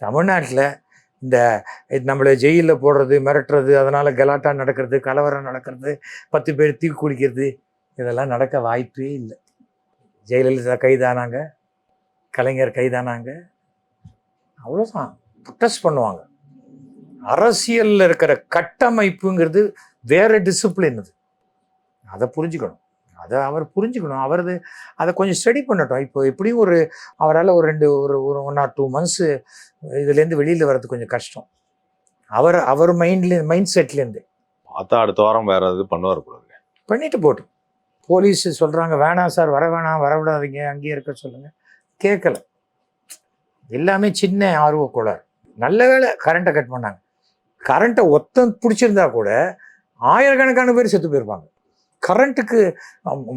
தமிழ்நாட்டில் இந்த இது நம்மளை ஜெயிலில் போடுறது மிரட்டுறது அதனால் கலாட்டா நடக்கிறது கலவரம் நடக்கிறது பத்து பேர் தீ குடிக்கிறது இதெல்லாம் நடக்க வாய்ப்பே இல்லை. ஜெயலலிதா கைதானாங்க கலைஞர் கைதானாங்க அவ்வளோதான் ப்ரொட்டஸ்ட் பண்ணுவாங்க. அரசியலில் இருக்கிற கட்டமைப்புங்கிறது வேறு டிசிப்ளின் அது. அதை புரிஞ்சுக்கணும். அதை அவர் புரிஞ்சுக்கணும். அவரது அதை கொஞ்சம் ஸ்டடி பண்ணட்டும். இப்போ எப்படியும் ஒரு அவரால் ஒரு ரெண்டு ஒரு ஒரு ஒன் ஆர் டூ மந்த்ஸு இதுலேருந்து வெளியில் வர்றது கொஞ்சம் கஷ்டம். அவர் அவர் மைண்ட்ல மைண்ட் செட்லேருந்து பார்த்தா அடுத்த வாரம் வேற எது பண்ணுவார் இருக்கு. பண்ணிட்டு போட்டும். போலீஸ் சொல்கிறாங்க வேணாம் சார் வர வேணாம் வரவிடாதீங்க அங்கேயே இருக்க சொல்லுங்கள் கேட்கல. எல்லாமே சின்ன ஆர்வ கோளாறு. நல்ல வேளை கரண்ட்டை கட் பண்ணாங்க. கரண்ட்டை ஒத்தம் பிடிச்சிருந்தா கூட ஆயிரக்கணக்கான பேர் செத்து போயிருப்பாங்க. கரண்ட்டுக்கு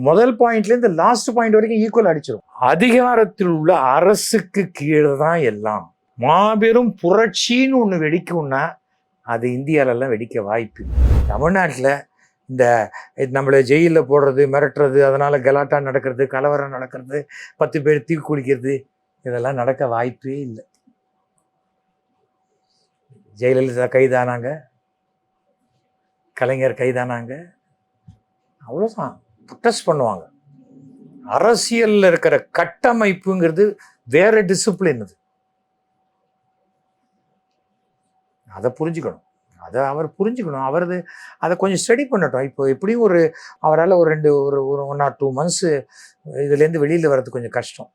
முதல் பாயிண்ட்லேருந்து லாஸ்ட் பாயிண்ட் வரைக்கும் ஈக்குவல் அடிச்சிடும் அதிகாரத்தில் உள்ள அரசுக்கு கீழே தான் எல்லாம். மாபெரும் புரட்சின்னு ஒன்று வெடிக்கும்னா அது இந்தியாலெல்லாம் வெடிக்க வாய்ப்பு தமிழ்நாட்டில் இந்த இது நம்மளை ஜெயிலில் போடுறது மிரட்டுறது அதனால் கலாட்டா நடக்கிறது கலவரம் நடக்கிறது பத்து பேர் தீ குளிக்கிறது இதெல்லாம் நடக்க வாய்ப்பே இல்லை. ஜெயலலிதா கைதானாங்க? கலைஞர் கைதானாங்க? அவ்வளோதான் ப்ரொட்டஸ்ட் பண்ணுவாங்க. அரசியலில் இருக்கிற கட்டமைப்புங்கிறது வேற டிசிப்ளின் அது. அதை புரிஞ்சுக்கணும். அதை அவர் புரிஞ்சுக்கணும். அவரது அதை கொஞ்சம் ஸ்டடி பண்ணட்டும். இப்போ எப்படியும் ஒரு அவரால் ஒரு ரெண்டு ஒரு ஒரு ஒன் ஆர் டூ மந்த்ஸு இதுலேருந்து வெளியில் வர்றது கொஞ்சம் கஷ்டம்.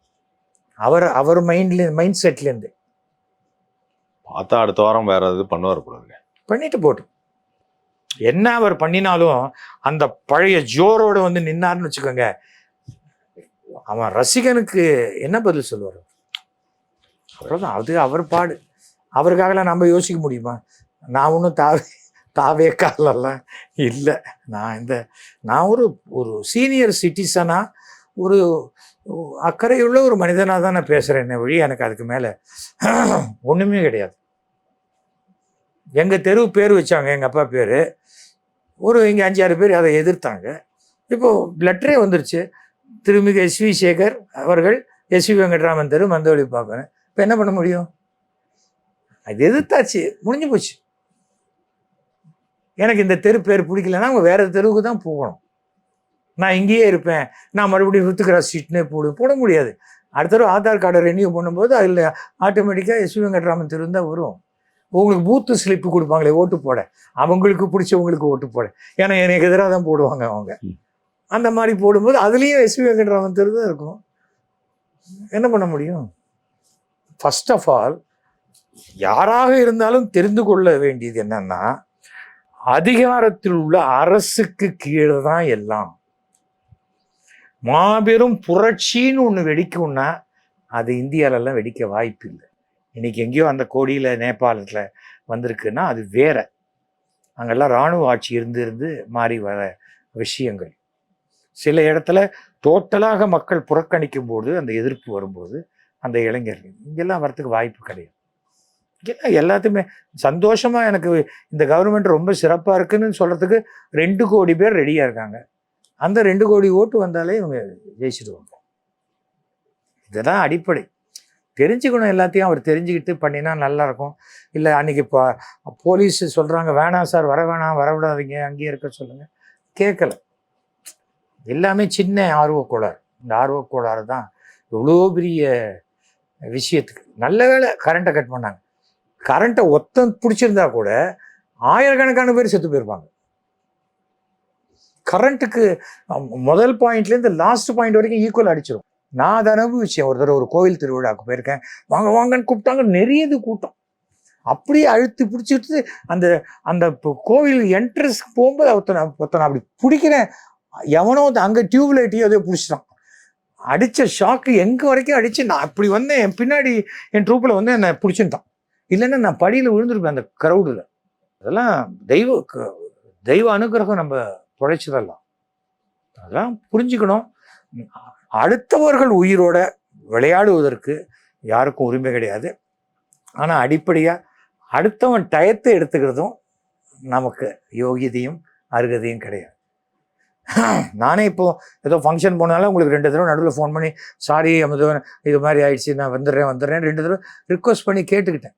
அவர் அவர் மைண்ட்ல மைண்ட் செட்லேருந்து பார்த்தா அடுத்த வாரம் வேற எது பண்ணுவார் போல. பண்ணிட்டு போட்டும் என்ன அவர் பண்ணினாலும் அந்த பழைய ஜோரோடு வந்து நின்னார்னு வச்சுக்கோங்க. அவன் ரசிகனுக்கு என்ன பதில் சொல்லுவார்? அவ்வளோதான் அது அவர் பாடு. அவருக்காகலாம் நம்ம யோசிக்க முடியுமா? நான் ஒன்றும் தாவே தாவே காலெல்லாம் இல்லை. நான் இந்த நான் ஒரு ஒரு சீனியர் சிட்டிசனாக ஒரு அக்கறையுள்ள ஒரு மனிதனாக தான் நான் பேசுகிறேன் வழி எனக்கு அதுக்கு மேலே ஒன்றுமே கிடையாது. எங்கள் தெரு பேர் வச்சாங்க. எங்கள் அப்பா பேர். ஒரு இங்கே அஞ்சாறு பேர் அதை எதிர்த்தாங்க. இப்போது லெட்டரே வந்துருச்சு. திருமிகு எஸ்வி சேகர் அவர்கள் எஸ்வி வெங்கட்ராமன் தெரு மந்தவழி பார்க்கணும் இப்போ என்ன பண்ண முடியும்? அது எதிர்த்தாச்சு. முடிஞ்சு போச்சு. எனக்கு இந்த தெரு பேர் பிடிக்கலன்னா அவங்க வேறு தெருவுக்கு தான் போகணும். நான் இங்கேயே இருப்பேன். நான் மறுபடியும் ருத்துக்ராஸ் சீட்னே போடு போட முடியாது. அடுத்த தடவை ஆதார் கார்டை ரெனியூ பண்ணும்போது அதில் ஆட்டோமேட்டிக்காக எஸ்வி வெங்கட்ராமன் தெரு தான் வரும். உங்களுக்கு பூத்து ஸ்லிப்பு கொடுப்பாங்களே ஓட்டு போட. அவங்களுக்கு பிடிச்சவங்களுக்கு ஓட்டு போட. ஏன்னா எனக்கு எதிராக தான் போடுவாங்க அவங்க. அந்த மாதிரி போடும்போது அதுலேயும் எஸ்வி வெங்கட்ராமன் தெரு தான் இருக்கும். என்ன பண்ண முடியும்? ஃபர்ஸ்ட் ஆஃப் ஆல் யாராக இருந்தாலும் தெரிந்து கொள்ள வேண்டியது என்னன்னா அதிகாரத்தில் உள்ள அரசுக்கு கீழே தான் எல்லாம். மாபெரும் புரட்சின்னு ஒன்று வெடிக்கும்னா அது இந்தியாலெல்லாம் வெடிக்க வாய்ப்பு இல்லை இன்னைக்கு எங்கேயோ அந்த கோடியில் நேபாளத்தில் வந்திருக்குன்னா அது வேற. அங்கெல்லாம் இராணுவ ஆட்சி இருந்து இருந்து மாறி வர விஷயங்கள். சில இடத்துல டோட்டலாக மக்கள் புறக்கணிக்கும் போது அந்த எதிர்ப்பு வரும்போது அந்த இளைஞர்கள் இங்கெல்லாம் வரத்துக்கு வாய்ப்பு கிடையாது. இங்கெல்லாம் எல்லாத்தையுமே சந்தோஷமாக எனக்கு இந்த கவர்மெண்ட் ரொம்ப சிறப்பாக இருக்குன்னு சொல்கிறதுக்கு ரெண்டு கோடி பேர் ரெடியாக இருக்காங்க. அந்த ரெண்டு கோடி ஓட்டு வந்தாலே இவங்க ஜெயிச்சிடுவாங்க. இதுதான் அடிப்படை. தெரிஞ்சுக்கணும் எல்லாத்தையும் அவர் தெரிஞ்சுக்கிட்டு பண்ணினா நல்லா இருக்கும் இல்லை அன்னைக்கு இப்போ போலீஸ் சொல்கிறாங்க வேணாம் சார் வர வேணாம் வரவிடாதீங்க அங்கேயே இருக்க சொல்லுங்கள் கேட்கல. எல்லாமே சின்ன ஆர்வக்கோளாறு இந்த ஆர்வக்கோளாறு தான் இவ்வளோ பெரிய விஷயத்துக்கு. நல்ல வேளை கரண்ட்டை கட் பண்ணாங்க. கரண்ட்டை ஒத்தம் பிடிச்சிருந்தா கூட ஆயிரக்கணக்கான பேர் செத்து போயிருப்பாங்க. கரண்ட்டுக்கு முதல் பாயிண்ட்லேருந்து லாஸ்ட் பாயிண்ட் வரைக்கும் ஈக்குவல் அடிச்சிடும் நான் அதை அனுபவிச்சேன். ஒரு தடவை ஒரு கோவில் திருவிழாவுக்கு போயிருக்கேன். வாங்க வாங்கன்னு கூப்பிட்டாங்க. நிறையது கூட்டம். அப்படியே அழுத்து பிடிச்சிட்டு அந்த அந்த கோவில் என்ட்ரன்ஸ் போகும்போது ஒருத்தனை ஒருத்தனை அப்படி பிடிக்கிறேன். எவனோ அங்கே டியூப்லைட்டையும் அதே பிடிச்சிட்டான். அடித்த ஷாக்கு எங்கே வரைக்கும் அடித்து நான் அப்படி வந்தேன் என் பின்னாடி என் ட்ரூப்பில் வந்து என்னை பிடிச்சிருந்தான் இல்லைன்னா நான் படியில் விழுந்திருப்பேன் அந்த க்ரௌடில் அதெல்லாம் தெய்வ க- தெய்வ அனுகிரகம் நம்ம பிழைச்சதெல்லாம் அதெல்லாம் புரிஞ்சுக்கணும். அடுத்தவர்கள் உயிரோட விளையாடுவதற்கு யாருக்கும் உரிமை கிடையாது. ஆனால் அடிப்படையாக அடுத்தவன் டயத்தை எடுத்துக்கிறதும் நமக்கு யோகியதையும் அருகதையும் கிடையாது. நானே இப்போ ஏதோ ஃபங்க்ஷன் போனாலும் உங்களுக்கு ரெண்டு தடவை நடுவில் ஃபோன் பண்ணி சாரி அமுதவன் இது மாதிரி ஆயிடுச்சு நான் வந்துடுறேன் வந்துடுறேன் ரெண்டு தடவை ரிக்வஸ்ட் பண்ணி கேட்டுக்கிட்டேன்.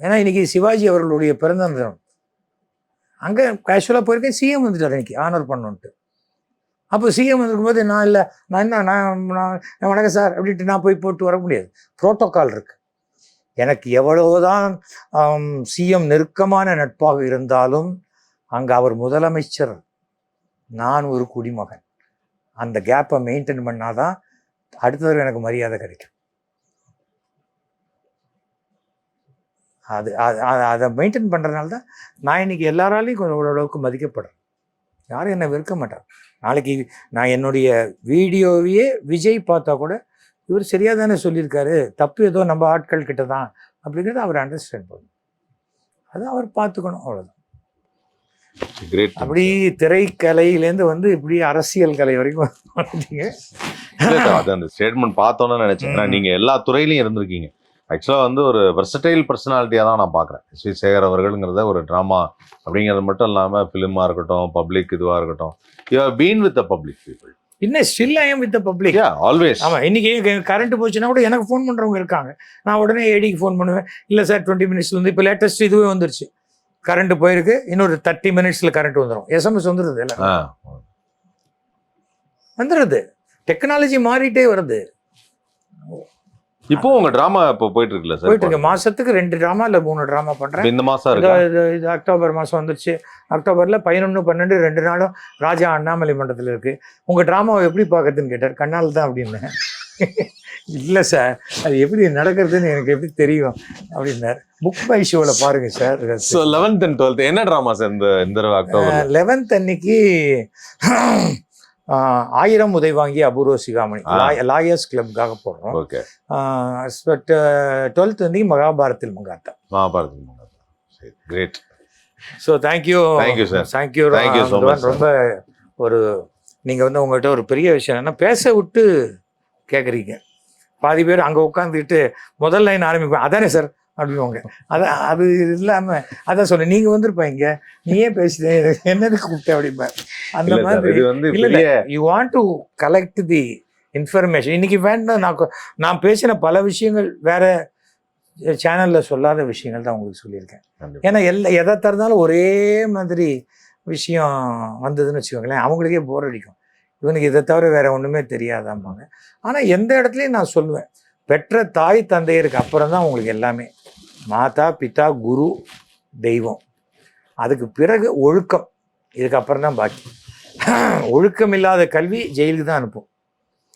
ஏன்னா இன்றைக்கி சிவாஜி அவர்களுடைய பிறந்த தினம். அங்கே கேஷுவலாக போயிருக்கேன் சிஎம் வந்துட்டார் இன்னைக்கு ஆனர் பண்ணணுன்ட்டு அப்போ சிஎம் வந்திருக்கும்போது நான் இல்லை நான் என்ன நான் நான் வணக்கம் சார் அப்படின்ட்டு நான் போய் போட்டு வர முடியாது. ப்ரோட்டோக்கால் இருக்கு. எனக்கு எவ்வளவுதான் சிஎம் நெருக்கமான நட்பாக இருந்தாலும் அங்கே அவர் முதலமைச்சர் நான் ஒரு குடிமகன். அந்த கேப்பை மெயின்டைன் பண்ணாதான் அடுத்தவர் எனக்கு மரியாதை கிடைக்கும். அது அது- அது- அதை மெயின்டைன் பண்ணுறதுனால தான் நான் இன்னைக்கு எல்லாராலையும் கொஞ்சம் ஓரளவுக்கு மதிக்கப்படுறேன். யாரும் என்னை வெறுக்க மாட்டார். நாளைக்கு நான் என்னுடைய வீடியோவையே விஜய் பார்த்தா கூட இவர் சரியாக தானே சொல்லியிருக்காரு தப்பு ஏதோ நம்ம ஆட்கள் கிட்ட தான் அப்படிங்கிறத அவர் அண்டர்ஸ்டாண்ட் பண்ணணும் அதை அவர் பார்த்துக்கணும் அவ்வளோதான் அப்படி திரைக்கலையிலேருந்து வந்து இப்படி அரசியல் கலை வரைக்கும் அந்த ஸ்டேட்மெண்ட் பார்த்தோன்னு நினைச்சேன். ஏன்னா ம். நீங்க எல்லா துறையிலையும் இருந்திருக்கீங்க. ஆக்சுவலா வந்து ஒரு வெர்சடைல் பர்சனாலிட்டியா தான் நான் பாக்குறேன் எஸ் வி சேகர் அவர்கள்ங்கிறத ஒரு ட்ராமா அப்படிங்கிறது மட்டும் இல்லாம ஃபிலிமா இருக்கட்டும் பப்ளிக் இதுவா இருக்கட்டும். You have been with the public people இன்னும் still I with the public always ஆமா இன்னைக்கு கரண்ட் போச்சுன்னா கூட எனக்கு ஃபோன் பண்றவங்க இருக்காங்க. நான் உடனே ஏடிக்கு ஃபோன் பண்ணுவேன். இல்லை சார் டுவெண்ட்டி மினிட்ஸ்ல வந்து இப்போ லேட்டஸ்ட் இதுவே வந்துருச்சு. கரண்ட் போயிருக்கு. இன்னொரு தேர்ட்டி மினிட்ஸ்ல கரண்ட் வந்துடும் எஸ்எம்எஸ் வந்துடுது எல்லாம் வந்துடுது டெக்னாலஜி மாறிட்டே வருது. இப்போ உங்க டிராமா இப்போ போயிட்டு இருக்குல்ல சார்? போயிட்டு இருக்கு மாசத்துக்கு ரெண்டு ட்ராமா இல்லை மூணு ட்ராமா பண்றேன். இந்த மாசம் இதோ இருக்கா? இது இது அக்டோபர் மாதம் வந்துருச்சு. அக்டோபர்ல பதினொன்று பன்னெண்டு ரெண்டு நாளும் ராஜா அண்ணாமலை மண்டபத்தில் இருக்கு. உங்க ட்ராமாவை எப்படி பார்க்கறதுன்னு கேட்டார். கண்ணால் தான் அப்படின்னேன் இல்லை சார். அது எப்படி நடக்கிறதுன்னு எனக்கு எப்படி தெரியும் அப்படின்னார். புக் பை ஷோவில் பாருங்க sir. So eleventh and twelfth என்ன ட்ராமா சார் இந்த இந்த அக்டோபர் லெவன்த் அன்னைக்கு ஆயிரம் உதை வாங்கிய அபூர்வ சிகாமணி. லாயர்ஸ் கிளப்காக போடுறோம் ஓகே. டுவெல்த் அன்னைக்கு மகாபாரத்தில் மங்காத்தா. மகாபாரதம் சரி great so thank you. Thank you Thank you so much, sir. ரொம்ப ஒரு நீங்கள் வந்து உங்கள்கிட்ட ஒரு பெரிய விஷயம் என்னன்னா பேச விட்டு கேட்குறீங்க பாதி பேர் அங்கே உட்காந்துக்கிட்டு முதல் லைன் ஆரம்பிப்பேன் அதானே சார் அப்படிவாங்க அதான் அது இல்லாமல் அதான் சொன்னேன் நீங்கள் வந்திருப்பீங்க நீயே பேசிட்டேன் என்னதுக்கு கூப்பிட்டேன் அப்படிம்பேன் அந்த மாதிரி இல்ல, you want to collect the information இன்னைக்கு வேண்டாம் நான் நான் பேசின பல விஷயங்கள் வேற சேனல்ல சொல்லாத விஷயங்கள் தான் உங்களுக்கு சொல்லியிருக்கேன். ஏன்னா எல்லா எதை திறந்தாலும் ஒரே மாதிரி விஷயம் வந்ததுன்னு வச்சுக்கோங்களேன் அவங்களுக்கே போர் அடிக்கும். இவனுக்கு இதை தவிர வேற ஒண்ணுமே தெரியாதாம்பாங்க. ஆனா எந்த இடத்துலையும் நான் சொல்லுவேன் பெற்ற தாய் தந்தையருக்கு அப்புறம் தான் உங்களுக்கு எல்லாமே. மாதா பிதா குரு தெய்வம். அதுக்கு பிறகு ஒழுக்கம். இதுக்கப்புறம் தான் பாக்கி. ஒழுக்கம் இல்லாத கல்வி ஜெயிலுக்கு தான் அனுப்பும்.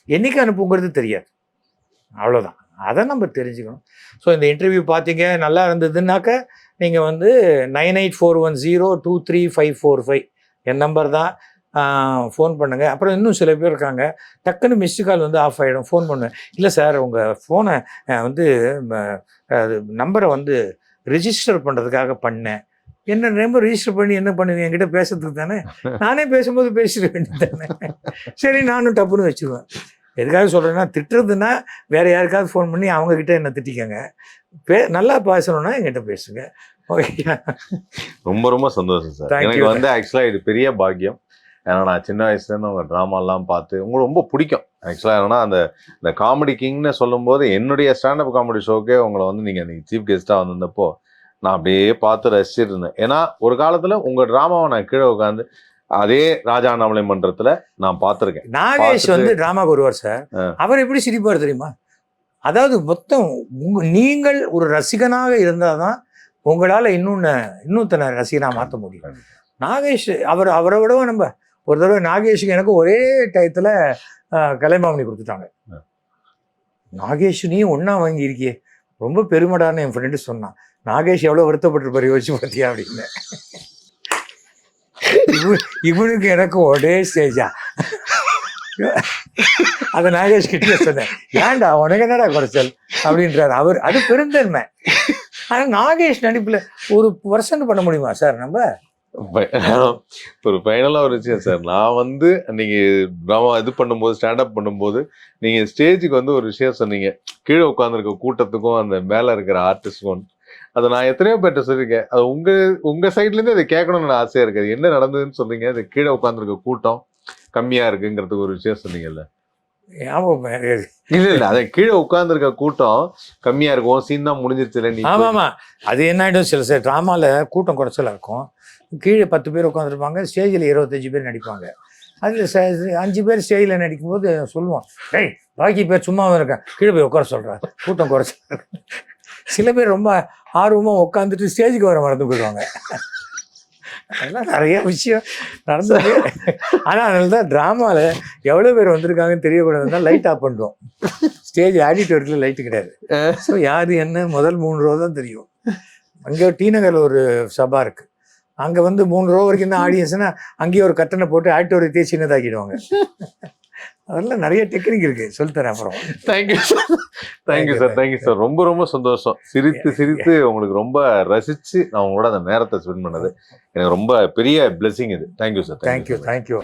என்னைக்கு அனுப்புங்கிறது தெரியாது. அவ்வளோதான் அதை நம்ம தெரிஞ்சுக்கணும். ஸோ இந்த இன்டர்வியூ பார்த்தீங்க நல்லா இருந்ததுன்னாக்க நீங்கள் வந்து nine eight four one zero two three five four five. என் நம்பர் தான். ஃபோன் பண்ணுங்கள் அப்புறம் இன்னும் சில பேர் இருக்காங்க. டக்குன்னு மிஸ்டு கால் வந்து ஆஃப் ஆகிடும் ஃபோன் பண்ணுவேன். இல்லை சார் உங்கள் ஃபோனை வந்து நம்பரை வந்து ரிஜிஸ்டர் பண்ணுறதுக்காக பண்ணேன். என்ன நம்பர் ரிஜிஸ்டர் பண்ணி என்ன பண்ணுவீங்க? என்கிட்ட பேசுறதுக்கு தானே? நானே பேசும்போது பேசிட வேண்டியது தானே? சரி நானும் டப்புன்னு வச்சுருவேன். எதுக்காக சொல்கிறேன்னா திட்டுறதுன்னா வேற யாருக்காவது ஃபோன் பண்ணி அவங்க கிட்ட என்ன திட்டிக்கங்க. பே நல்லா பேசணும்னா என்கிட்ட பேசுங்க. ஓகே ரொம்ப ரொம்ப சந்தோஷம் சார் எனக்கு. வந்து ஆக்சுவலா இது பெரிய பாக்கியம். ஏன்னா நான் சின்ன வயசுல இருந்து உங்க ட்ராமா எல்லாம் பார்த்து உங்களுக்கு ரொம்ப பிடிக்கும். ஆக்சுவலா என்னன்னா அந்த இந்த காமெடி கிங்னு சொல்லும்போது என்னுடைய ஸ்டாண்டப் காமெடி ஷோக்கே உங்களை வந்து நீங்க நீங்க சீஃப் கெஸ்டா வந்திருந்தப்போ நான் அப்படியே பார்த்து ரசிச்சிட்டு இருந்தேன். ஏன்னா ஒரு காலத்துல உங்க டிராமாவை நான் கீழே உட்காந்து அதே ராஜா அண்ணாமலை மன்றத்துல நான் பார்த்திருக்கேன். நாகேஷ் வந்து டிராமாக்கு வருவார் சார். அவர் எப்படி சிரிப்பார் தெரியுமா? அதாவது மொத்தம் உங்க நீங்கள் ஒரு ரசிகனாக இருந்தால் தான் உங்களால் இன்னொன்று இன்னொருத்தனை ரசிகனாக மாற்ற முடியும். நாகேஷ் அவர் அவரை விடவும் நம்ம ஒரு தடவை நாகேஷுக்கு எனக்கு ஒரே டயத்தில் கலைமாமணி கொடுத்துட்டாங்க. நாகேஷ் நீ ஒன்றா வாங்கியிருக்கியே. ரொம்ப பெருமைடான்னு என் ஃப்ரெண்டு சொன்னான். நாகேஷ் எவ்வளோ வருத்தப்பட்டிருப்பாரு யோசிச்சு பார்த்தியா அப்படின்னு. இவ- இவனுக்கு எனக்கு ஒரே ஸ்டேஜா அதை நாகேஷ் கிட்டே சொன்னேன். ஏன்டா உனக்கு என்னடா குறைச்சல்? அப்படின்றாரு அவர். அது பெருந்தன்மை. ஆனா நாகேஷ் நடிப்புல ஒரு பர்சன்ட் பண்ண முடியுமா சார் நம்ம? ஒரு ஃபைனலா ஒரு விஷயம் சார். நான் வந்து நீங்க ட்ராமா இது பண்ணும்போது ஸ்டாண்டப் பண்ணும்போது நீங்க ஸ்டேஜுக்கு வந்து ஒரு விஷயம் சொன்னீங்க. கீழே உட்காந்துருக்க கூட்டத்துக்கும் அந்த மேல இருக்கிற ஆர்டிஸ்டுக்கும் அதை நான் எத்தனையோ பேர்ட்ட சொல்லியிருக்கேன். அது உங்க உங்க சைட்ல இருந்து அதை கேட்கணும்னு ஆசையா இருக்கு. அது என்ன நடந்ததுன்னு சொல்றீங்க அது கீழே உட்காந்துருக்க கூட்டம் கம்மியா இருக்குங்கிறதுக்கு ஒரு விஷயம் சொன்னீங்கல்ல. ஞாபகம். இல்ல இல்ல அதை கீழே உட்கார்ந்துருக்க கூட்டம் கம்மியா இருக்கும். சீன் தான் முடிஞ்சிருச்சுல நீ ஆமா ஆமா. அது என்ன ஆயிடும் சில சில ட்ராமால கூட்டம் குறைச்சலா இருக்கும். கீழே பத்து பேர் உட்காந்துருப்பாங்க ஸ்டேஜில் இருபத்தஞ்சு பேர் நடிப்பாங்க. அதில் அஞ்சு பேர் ஸ்டேஜில் நடிக்கும்போது சொல்லுவோம் டேய் பாக்கி பேர் சும்மா இருக்கேன் கீழே போய் உட்கார சொல்கிறேன் கூட்டம் இருக்கு." சில பேர் ரொம்ப ஆர்வமாக உட்காந்துட்டு ஸ்டேஜுக்கு வர மறந்து போயிடுவாங்க. அதெல்லாம் நிறைய விஷயம் நடந்தது. ஆனால் அதனால தான் ட்ராமாவில் எவ்வளோ பேர் வந்திருக்காங்கன்னு தெரியக்கூடாதுன்னா லைட் ஆஃப் பண்ணுவோம் ஸ்டேஜ் ஆடிட்டோரியத்தில் லைட்டு கிடையாது. ஸோ யார் என்ன முதல் மூணு ரோ தான் தெரியும். அங்கே டி நகரில் ஒரு சபா இருக்கு. அங்கே வந்து மூணு ரோ வரைக்கும் தான் ஆடியன்ஸ்னா அங்கேயே ஒரு கட்டணை போட்டு ஆடிட்டோரியத்தையே சின்னதாக்கிடுவாங்க. அதெல்லாம் நிறைய டெக்னிக் இருக்கு. சொல்லித்தரேன் அப்புறம். Thank you sir thank you sir thank you sir ரொம்ப ரொம்ப சந்தோஷம். சிரித்து சிரித்து உங்களுக்கு ரொம்ப ரசிச்சு நான் உங்களோட அந்த நேரத்தை ஸ்பெண்ட் பண்ணது. எனக்கு ரொம்ப பெரிய பிளெஸிங் இது. Thank you sir thank you thank you